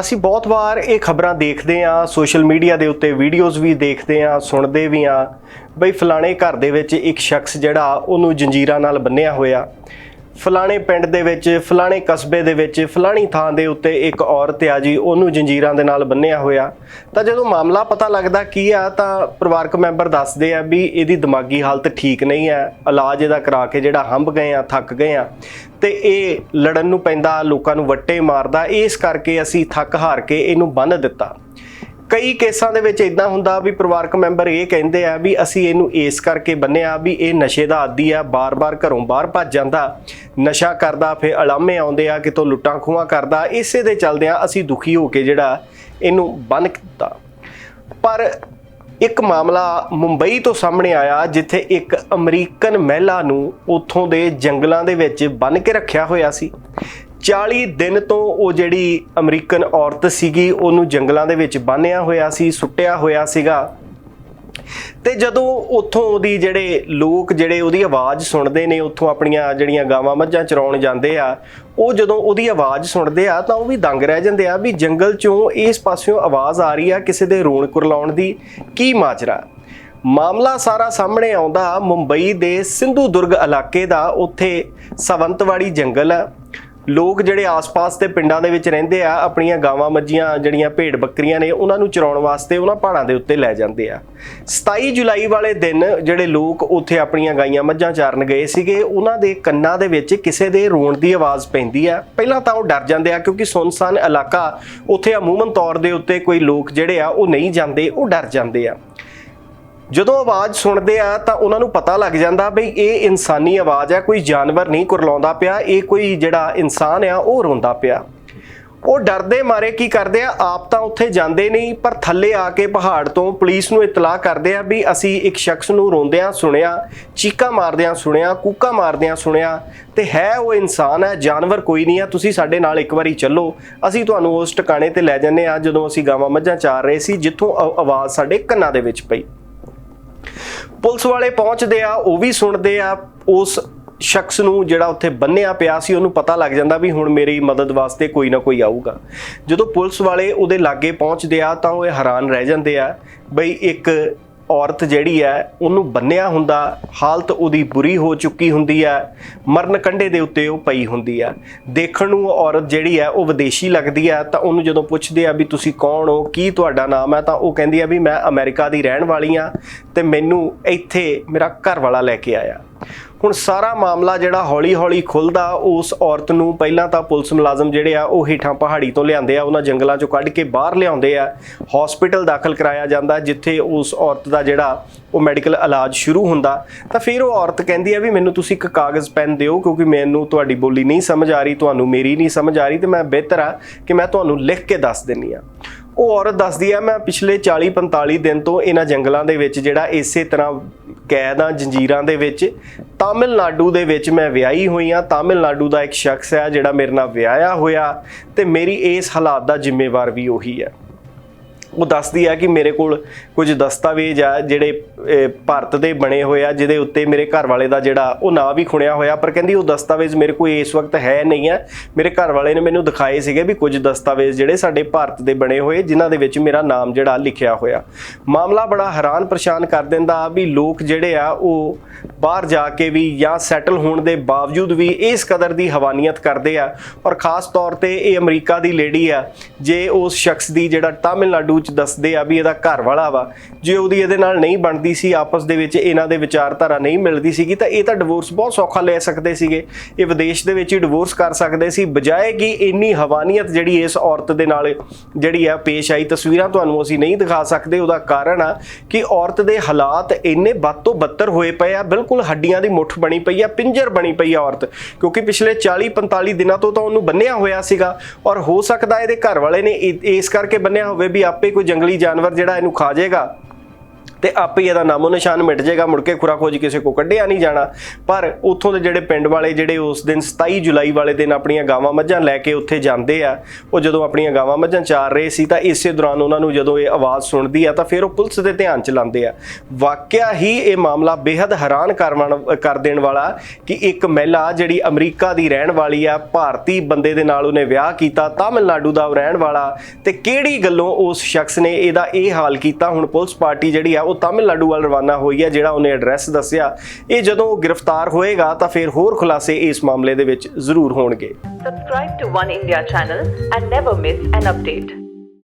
ਅਸੀਂ ਬਹੁਤ ਵਾਰ ਇਹ ਖਬਰਾਂ ਦੇਖਦੇ ਆ ਸੋਸ਼ਲ ਮੀਡੀਆ ਦੇ ਉੱਤੇ ਵੀਡੀਓਜ਼ ਵੀ ਦੇਖਦੇ ਆ ਸੁਣਦੇ ਵੀ ਆ ਬਈ ਫਲਾਣੇ ਘਰ ਦੇ ਵਿੱਚ ਇੱਕ ਸ਼ਖਸ ਜਿਹੜਾ ਉਹਨੂੰ ਜੰਜੀਰਾਂ ਨਾਲ ਬੰਨਿਆ ਹੋਇਆ। ਫਲਾਣੇ ਪਿੰਡ ਦੇ ਵਿੱਚ, ਫਲਾਣੇ ਕਸਬੇ ਦੇ ਵਿੱਚ, ਫਲਾਣੀ ਥਾਂ ਦੇ ਉੱਤੇ ਇੱਕ ਔਰਤ ਆ ਜੀ, ਉਹਨੂੰ ਜੰਜੀਰਾਂ ਦੇ ਨਾਲ ਬੰਨਿਆ ਹੋਇਆ। ਤਾਂ ਜਦੋਂ ਮਾਮਲਾ ਪਤਾ ਲੱਗਦਾ ਕੀ ਆ, ਤਾਂ ਪਰਿਵਾਰਕ ਮੈਂਬਰ ਦੱਸਦੇ ਆ ਵੀ ਇਹਦੀ ਦਿਮਾਗੀ ਹਾਲਤ ਠੀਕ ਨਹੀਂ ਹੈ ਇਲਾਜ ਇਹਦਾ ਕਰਾ ਕੇ ਜਿਹੜਾ ਹੰਬ ਗਏ ਆ, ਥੱਕ ਗਏ ਆ। ਤੇ ਇਹ ਲੜਨ ਨੂੰ ਪੈਂਦਾ, ਲੋਕਾਂ ਨੂੰ ਵੱਟੇ ਮਾਰਦਾ, ਇਸ ਕਰਕੇ ਅਸੀਂ ਥੱਕ ਹਾਰ ਕੇ ਇਹਨੂੰ ਬੰਨ ਦਿੱਤਾ। ਕਈ ਕੇਸਾਂ ਦੇ ਵਿੱਚ ਇਦਾਂ ਹੁੰਦਾ ਵੀ ਪਰਿਵਾਰਕ ਮੈਂਬਰ ਇਹ ਕਹਿੰਦੇ ਆ ਵੀ ਅਸੀਂ ਇਹਨੂੰ ਇਸ ਕਰਕੇ ਬੰਨਿਆ ਵੀ ਇਹ ਨਸ਼ੇ ਦਾ ਆਦੀ ਆ, ਬਾਰ-ਬਾਰ ਘਰੋਂ ਬਾਹਰ ਭੱਜ ਜਾਂਦਾ, ਨਸ਼ਾ ਕਰਦਾ, ਫਿਰ ਅਲਾਮੇ ਆਉਂਦੇ ਆ, ਕਿਤੋਂ ਲੁੱਟਾਂ ਖੂਹਾਂ ਕਰਦਾ, ਇਸੇ ਦੇ ਚੱਲਦਿਆਂ ਅਸੀਂ ਦੁਖੀ ਹੋ ਕੇ ਜਿਹੜਾ ਇਹਨੂੰ ਬੰਨ ਕੀਤਾ ਪਰ ਇੱਕ ਮਾਮਲਾ ਮੁੰਬਈ ਤੋਂ ਸਾਹਮਣੇ ਆਇਆ, ਜਿੱਥੇ ਇੱਕ ਅਮਰੀਕਨ ਮਹਿਲਾ ਨੂੰ ਉੱਥੋਂ ਦੇ ਜੰਗਲਾਂ ਦੇ ਵਿੱਚ ਬੰਨ ਕੇ ਰੱਖਿਆ ਹੋਇਆ ਸੀ। 40 ਦਿਨ ਤੋਂ ਉਹ ਜਿਹੜੀ ਅਮਰੀਕਨ ਔਰਤ ਸੀਗੀ, ਉਹਨੂੰ ਜੰਗਲਾਂ ਦੇ ਵਿੱਚ ਬੰਨਿਆ ਹੋਇਆ ਸੀ, ਸੁੱਟਿਆ ਹੋਇਆ ਸੀਗਾ। ਤੇ ਜਦੋਂ ਉੱਥੋਂ ਉਹਦੀ ਜਿਹੜੇ ਲੋਕ, ਜਿਹੜੇ ਉਹਦੀ ਆਵਾਜ਼ ਸੁਣਦੇ ਨੇ, ਉੱਥੋਂ ਆਪਣੀਆਂ ਜਿਹੜੀਆਂ ਗਾਵਾਂ ਮੱਝਾਂ ਚਰਾਉਣ ਜਾਂਦੇ ਆ, ਉਹ ਜਦੋਂ ਉਹਦੀ ਆਵਾਜ਼ ਸੁਣਦੇ ਆ, ਤਾਂ ਉਹ ਵੀ ਦੰਗ ਰਹਿ ਜਾਂਦੇ ਆ ਵੀ ਜੰਗਲ ਚੋਂ ਇਸ ਪਾਸਿਓਂ ਆਵਾਜ਼ ਆ ਰਹੀ ਆ ਕਿਸੇ ਦੇ ਰੋਣ ਕੁਰਲਾਉਣ ਦੀ। ਕੀ ਮਾਜਰਾ? ਮਾਮਲਾ ਸਾਰਾ ਸਾਹਮਣੇ ਆਉਂਦਾ, ਮੁੰਬਈ ਦੇ ਸਿੰਧੂ ਦੁਰਗ ਇਲਾਕੇ ਦਾ, ਉੱਥੇ ਸਵੰਤਵਾੜੀ ਜੰਗਲ ਆ। ਲੋਕ ਜਿਹੜੇ ਆਸ-ਪਾਸ ਦੇ ਪਿੰਡਾਂ ਦੇ ਵਿੱਚ ਰਹਿੰਦੇ ਆ, ਆਪਣੀਆਂ ਗਾਵਾਂ ਮੱਝੀਆਂ ਜਿਹੜੀਆਂ ਭੇਡ ਬੱਕਰੀਆਂ ਨੇ, ਉਹਨਾਂ ਨੂੰ ਚਰਾਉਣ ਵਾਸਤੇ ਉਹਨਾਂ ਪਹਾੜਾਂ ਦੇ ਉੱਤੇ ਲੈ ਜਾਂਦੇ ਆ। 27 ਜੁਲਾਈ ਵਾਲੇ ਦਿਨ ਜਿਹੜੇ ਲੋਕ ਉੱਥੇ ਆਪਣੀਆਂ ਗਾਈਆਂ ਮੱਝਾਂ ਚਾਰਨ ਗਏ ਸੀਗੇ, ਉਹਨਾਂ ਦੇ ਕੰਨਾਂ ਦੇ ਵਿੱਚ ਕਿਸੇ ਦੇ ਰੋਣ ਦੀ ਆਵਾਜ਼ ਪੈਂਦੀ ਆ। ਪਹਿਲਾਂ ਤਾਂ ਉਹ ਡਰ ਜਾਂਦੇ ਆ, ਕਿਉਂਕਿ ਸੁਨਸਾਨ ਇਲਾਕਾ ਉੱਥੇ ਅਮੂਮਨ ਤੌਰ ਦੇ ਉੱਤੇ ਕੋਈ ਲੋਕ ਜਿਹੜੇ ਆ, ਉਹ ਨਹੀਂ ਜਾਂਦੇ, ਉਹ ਡਰ ਜਾਂਦੇ ਆ। ਜਦੋਂ ਆਵਾਜ਼ ਸੁਣਦੇ ਆ ਤਾਂ ਉਹਨਾਂ ਨੂੰ ਪਤਾ ਲੱਗ ਜਾਂਦਾ ਬਈ ਇਹ ਇਨਸਾਨੀ ਆਵਾਜ਼ ਹੈ ਕੋਈ ਜਾਨਵਰ ਨਹੀਂ ਕੁਰਲਾਉਂਦਾ ਪਿਆ, ਇਹ ਕੋਈ ਜਿਹੜਾ ਇਨਸਾਨ ਆ, ਉਹ ਰੋਂਦਾ ਪਿਆ। ਉਹ ਡਰਦੇ ਮਾਰੇ ਕੀ ਕਰਦੇ ਆ, ਆਪ ਤਾਂ ਉੱਥੇ ਜਾਂਦੇ ਨਹੀਂ, ਪਰ ਥੱਲੇ ਆ ਕੇ ਪਹਾੜ ਤੋਂ ਪੁਲਿਸ ਨੂੰ ਇਤਲਾਹ ਕਰਦੇ ਆ ਵੀ ਅਸੀਂ ਇੱਕ ਸ਼ਖਸ ਨੂੰ ਰੋਂਦਿਆਂ ਸੁਣਿਆ, ਚੀਕਾਂ ਮਾਰਦਿਆਂ ਸੁਣਿਆ, ਕੂਕਾਂ ਮਾਰਦਿਆਂ ਸੁਣਿਆ, ਤੇ ਹੈ ਉਹ ਇਨਸਾਨ ਹੈ ਜਾਨਵਰ ਕੋਈ ਨਹੀਂ ਆ, ਤੁਸੀਂ ਸਾਡੇ ਨਾਲ ਇੱਕ ਵਾਰੀ ਚੱਲੋ, ਅਸੀਂ ਤੁਹਾਨੂੰ ਉਸ ਟਿਕਾਣੇ ਤੇ ਲੈ ਜਾਂਦੇ ਆ, ਜਦੋਂ ਅਸੀਂ ਗਾਵਾਂ ਮੱਝਾਂ ਚਾਰ ਰਹੇ ਸੀ, ਜਿੱਥੋਂ ਆ- ਆਵਾਜ਼ ਸਾਡੇ ਕੰਨਾਂ ਦੇ ਵਿੱਚ ਪਈ। ਪੁਲਿਸ ਵਾਲੇ ਪਹੁੰਚਦੇ ਆ, ਉਹ ਵੀ ਸੁਣਦੇ ਆ, ਉਸ ਸ਼ਖਸ ਨੂੰ ਜਿਹੜਾ ਉੱਥੇ ਬੰਨਿਆ ਪਿਆ ਸੀ, ਉਹਨੂੰ ਪਤਾ ਲੱਗ ਜਾਂਦਾ ਵੀ ਹੁਣ ਮੇਰੀ ਮਦਦ ਵਾਸਤੇ ਕੋਈ ਨਾ ਕੋਈ ਆਊਗਾ। ਜਦੋਂ ਪੁਲਿਸ ਵਾਲੇ ਉਹਦੇ ਲਾਗੇ ਪਹੁੰਚਦੇ ਆ, ਤਾਂ ਉਹ ਇਹ ਹੈਰਾਨ ਰਹਿ ਜਾਂਦੇ ਆ, ਬਈ ਇੱਕ ਔਰਤ ਜਿਹੜੀ ਹੈ, ਉਹਨੂੰ ਬੰਨਿਆ ਹੁੰਦਾ, ਹਾਲਤ ਉਹਦੀ ਬੁਰੀ ਹੋ ਚੁੱਕੀ ਹੁੰਦੀ ਹੈ, ਮਰਨ ਕੰਢੇ ਦੇ ਉੱਤੇ ਉਹ ਪਈ ਹੁੰਦੀ ਹੈ। ਦੇਖਣ ਨੂੰ ਉਹ ਔਰਤ ਜਿਹੜੀ ਹੈ, ਉਹ ਵਿਦੇਸ਼ੀ ਲੱਗਦੀ ਹੈ, ਤਾਂ ਉਹਨੂੰ ਜਦੋਂ ਪੁੱਛਦੇ ਆ ਵੀ ਤੁਸੀਂ ਕੌਣ ਹੋ, ਕੀ ਤੁਹਾਡਾ ਨਾਮ ਹੈ, ਤਾਂ ਉਹ ਕਹਿੰਦੀ ਆ ਵੀ ਮੈਂ ਅਮਰੀਕਾ ਦੀ ਰਹਿਣ ਵਾਲੀ ਆ ਤੇ ਮੈਨੂੰ ਇੱਥੇ ਮੇਰਾ ਘਰ ਵਾਲਾ ਲੈ ਕੇ ਆਇਆ। ਹੁਣ ਸਾਰਾ ਮਾਮਲਾ ਜਿਹੜਾ ਹੌਲੀ-ਹੌਲੀ ਖੁੱਲਦਾ, ਉਸ ਔਰਤ ਨੂੰ ਪਹਿਲਾਂ ਤਾਂ ਪੁਲਿਸ ਮੁਲਾਜ਼ਮ ਜਿਹੜੇ ਆ, ਉਹ ਹੀਠਾਂ ਪਹਾੜੀ ਤੋਂ ਲਿਆਂਦੇ ਆ, ਉਹਨਾਂ ਜੰਗਲਾਂ ਚੋਂ ਕੱਢ ਕੇ ਬਾਹਰ ਲਿਆਉਂਦੇ ਆ। ਹਸਪੀਟਲ ਦਾਖਲ ਕਰਾਇਆ ਜਾਂਦਾ, ਜਿੱਥੇ ਉਸ ਔਰਤ ਦਾ ਜਿਹੜਾ ਉਹ ਮੈਡੀਕਲ ਇਲਾਜ ਸ਼ੁਰੂ ਹੁੰਦਾ। ਤਾਂ ਫਿਰ ਉਹ ਔਰਤ ਕਹਿੰਦੀ ਆ ਵੀ ਮੈਨੂੰ ਤੁਸੀਂ ਇੱਕ ਕਾਗਜ਼ ਪੈਨ ਦਿਓ, ਕਿਉਂਕਿ ਮੈਨੂੰ ਤੁਹਾਡੀ ਬੋਲੀ ਨਹੀਂ ਸਮਝ ਆ ਰਹੀ, ਤੁਹਾਨੂੰ ਮੇਰੀ ਨਹੀਂ ਸਮਝ ਆ ਰਹੀ, ਤੇ ਮੈਂ ਬਿਹਤਰ ਆ ਕਿ ਮੈਂ ਤੁਹਾਨੂੰ ਲਿਖ ਕੇ ਦੱਸ ਦਿੰਨੀ ਆ। ਉਹ ਔਰਤ ਦੱਸਦੀ ਹੈ ਮੈਂ ਪਿਛਲੇ 40 45 ਦਿਨ ਤੋਂ ਇਹਨਾਂ ਜੰਗਲਾਂ ਦੇ ਵਿੱਚ ਜਿਹੜਾ ਇਸੇ ਤਰ੍ਹਾਂ ਕੈਦ ਆ, ਜੰਜੀਰਾਂ ਦੇ ਵਿੱਚ, ਤਾਮਿਲਨਾਡੂ ਦੇ ਵਿੱਚ ਮੈਂ ਵਿਆਹੀ ਹੋਈ ਆ। ਤਾਮਿਲਨਾਡੂ ਦਾ ਇੱਕ ਸ਼ਖਸ ਹੈ ਜਿਹੜਾ ਮੇਰੇ ਨਾਲ ਵਿਆਹਿਆ ਹੋਇਆ ਤੇ ਮੇਰੀ ਇਸ ਹਾਲਾਤ ਦਾ ਜ਼ਿੰਮੇਵਾਰ ਵੀ ਉਹੀ ਹੈ ਉਹ ਦੱਸਦੀ ਆ ਕਿ ਮੇਰੇ ਕੋਲ ਕੁਝ ਦਸਤਾਵੇਜ਼ ਆ ਜਿਹੜੇ ਭਾਰਤ ਦੇ ਬਣੇ ਹੋਏ ਆ, ਜਿਹਦੇ ਉੱਤੇ ਮੇਰੇ ਘਰ ਵਾਲੇ ਦਾ ਜਿਹੜਾ ਉਹ ਨਾਂ ਵੀ ਖੁਣਿਆ ਹੋਇਆ, ਪਰ ਕਹਿੰਦੀ ਉਹ ਦਸਤਾਵੇਜ਼ ਮੇਰੇ ਕੋਲ ਇਸ ਵਕਤ ਹੈ ਨਹੀਂ ਆ। ਮੇਰੇ ਘਰ ਵਾਲੇ ਨੇ ਮੈਨੂੰ ਦਿਖਾਏ ਸੀਗੇ ਵੀ ਕੁਝ ਦਸਤਾਵੇਜ਼ ਜਿਹੜੇ ਸਾਡੇ ਭਾਰਤ ਦੇ ਬਣੇ ਹੋਏ, ਜਿਨ੍ਹਾਂ ਦੇ ਵਿੱਚ ਮੇਰਾ ਨਾਮ ਜਿਹੜਾ ਲਿਖਿਆ ਹੋਇਆ। ਮਾਮਲਾ ਬੜਾ ਹੈਰਾਨ ਪਰੇਸ਼ਾਨ ਕਰ ਦਿੰਦਾ ਵੀ ਲੋਕ ਜਿਹੜੇ ਆ, ਉਹ ਬਾਹਰ ਜਾ ਕੇ ਵੀ ਜਾਂ ਸੈਟਲ ਹੋਣ ਦੇ ਬਾਵਜੂਦ ਵੀ ਇਸ ਕਦਰ ਦੀ ਹਵਾਨੀਅਤ ਕਰਦੇ ਆ। ਔਰ ਖਾਸ ਤੌਰ ਤੇ ਇਹ ਅਮਰੀਕਾ ਦੀ ਲੇਡੀ ਆ, ਜੇ ਉਸ ਸ਼ਖਸ ਦੀ ਜਿਹੜਾ ਤਾਮਿਲਨਾਡੂ ਚ ਦੱਸਦੇ ਆ ਵੀ ਇਹਦਾ ਘਰ ਵਾਲਾ ਵਾ। ਜੇ ਉਹਦੀ ਇਹਦੇ ਨਾਲ ਨਹੀਂ ਬਣਦੀ ਸੀ, ਆਪਸ ਦੇ ਵਿੱਚ ਇਹਨਾਂ ਦੇ ਵਿਚਾਰਧਾਰਾ ਨਹੀਂ ਮਿਲਦੀ ਸੀਗੀ, ਤਾਂ ਇਹ ਤਾਂ ਡਿਵੋਰਸ ਬਹੁਤ ਸੌਖਾ ਲੈ ਸਕਦੇ ਸੀਗੇ। ਇਹ ਵਿਦੇਸ਼ ਦੇ ਵਿੱਚ ਹੀ ਡਿਵੋਰਸ ਕਰ ਸਕਦੇ ਸੀ, ਬਜਾਏ ਕਿ ਇੰਨੀ ਹਵਾਨੀਅਤ ਜਿਹੜੀ ਇਸ ਔਰਤ ਦੇ ਨਾਲ ਜਿਹੜੀ ਆ ਪੇਸ਼ ਆਈ, ਤਸਵੀਰਾਂ ਤੁਹਾਨੂੰ ਅਸੀਂ ਨਹੀਂ ਦਿਖਾ ਸਕਦੇ। ਉਹਦਾ ਕਾਰਨ ਆ ਕਿ ਔਰਤ ਦੇ ਹਾਲਾਤ ਇੰਨੇ ਵੱਧ ਤੋਂ ਬੱਤਰ ਹੋਏ ਪਏ ਆ, ਬਿਲਕੁਲ ਹੱਡੀਆਂ ਦੀ ਮੁੱਠ ਬਣੀ ਪਈ ਆ, ਪਿੰਜਰ ਬਣੀ ਪਈ ਆ ਔਰਤ। ਕਿਉਂਕਿ ਪਿਛਲੇ 40 45 ਦਿਨਾਂ ਤੋਂ ਤਾਂ ਉਹਨੂੰ ਬੰਨਿਆ ਹੋਇਆ ਸੀਗਾ, ਔਰ ਹੋ ਸਕਦਾ ਇਹਦੇ ਘਰ ਵਾਲੇ ਨੇ ਇਸ ਕਰਕੇ ਬੰਨਿਆ ਹੋਵੇ ਵੀ ਆਪੇ ਕੋਈ ਜੰਗਲੀ ਜਾਨਵਰ ਜਿਹੜਾ ਇਹਨੂੰ ਖਾ ਜਾਏਗਾ ਤੇ ਆਪੇ ਹੀ ਇਹਦਾ ਨਾਮੋ ਨਿਸ਼ਾਨ ਮਿਟ ਜਾਏਗਾ। ਮੁੜ ਕੇ ਖੁਰਾ ਖੋਜ ਕਿਸੇ ਕੋ ਕੱਢਿਆ ਨਹੀਂ ਜਾਣਾ। ਪਰ ਉੱਥੋਂ ਦੇ ਜਿਹੜੇ ਪਿੰਡ ਵਾਲੇ, ਜਿਹੜੇ ਉਸ ਦਿਨ 27 ਜੁਲਾਈ ਵਾਲੇ ਦਿਨ ਆਪਣੀਆਂ ਗਾਵਾਂ ਮੱਝਾਂ ਲੈ ਕੇ ਉੱਥੇ ਜਾਂਦੇ ਆ, ਉਹ ਜਦੋਂ ਆਪਣੀਆਂ ਗਾਵਾਂ ਮੱਝਾਂ ਚਾਰ ਰਹੇ ਸੀ, ਤਾਂ ਇਸੇ ਦੌਰਾਨ ਉਹਨਾਂ ਨੂੰ ਜਦੋਂ ਇਹ ਆਵਾਜ਼ ਸੁਣਦੀ ਆ, ਤਾਂ ਫਿਰ ਉਹ ਪੁਲਿਸ ਦੇ ਧਿਆਨ ਚ ਲਾਉਂਦੇ ਆ। ਵਾਕਿਆ ਹੀ ਇਹ ਮਾਮਲਾ ਬੇहद ਹੈਰਾਨ ਕਰਵਣ ਕਰ ਦੇਣ ਵਾਲਾ ਕਿ ਇੱਕ ਮਹਿਲਾ ਜਿਹੜੀ ਅਮਰੀਕਾ ਦੀ ਰਹਿਣ ਵਾਲੀ ਆ, ਭਾਰਤੀ ਬੰਦੇ ਦੇ ਨਾਲ ਉਹਨੇ ਵਿਆਹ ਕੀਤਾ, ਤਾਮਿਲਨਾਡੂ ਦਾ ਉਹ ਰਹਿਣ ਵਾਲਾ, ਤੇ ਕਿਹੜੀ ਗੱਲੋਂ ਉਸ ਸ਼ਖਸ ਨੇ ਇਹਦਾ ਇਹ ਹਾਲ ਕੀਤਾ? ਹੁਣ ਪੁਲਿਸ ਪਾਰਟੀ ਜਿਹੜੀ ਆ, ਉਹ ਤਾਮਿਲਨਾਡੂ ਵੱਲ ਰਵਾਨਾ ਹੋਈ ਹੈ, ਜਿਹੜਾ ਉਹਨੇ ਐਡਰੈਸ ਦੱਸਿਆ ਇਹ ਜਦੋਂ ਉਹ ਗ੍ਰਿਫਤਾਰ ਹੋਏਗਾ, ਤਾਂ ਫਿਰ ਹੋਰ ਖੁਲਾਸੇ ਇਸ ਮਾਮਲੇ ਦੇ ਵਿੱਚ ਜ਼ਰੂਰ ਹੋਣਗੇ Subscribe to One India channel and never miss an update.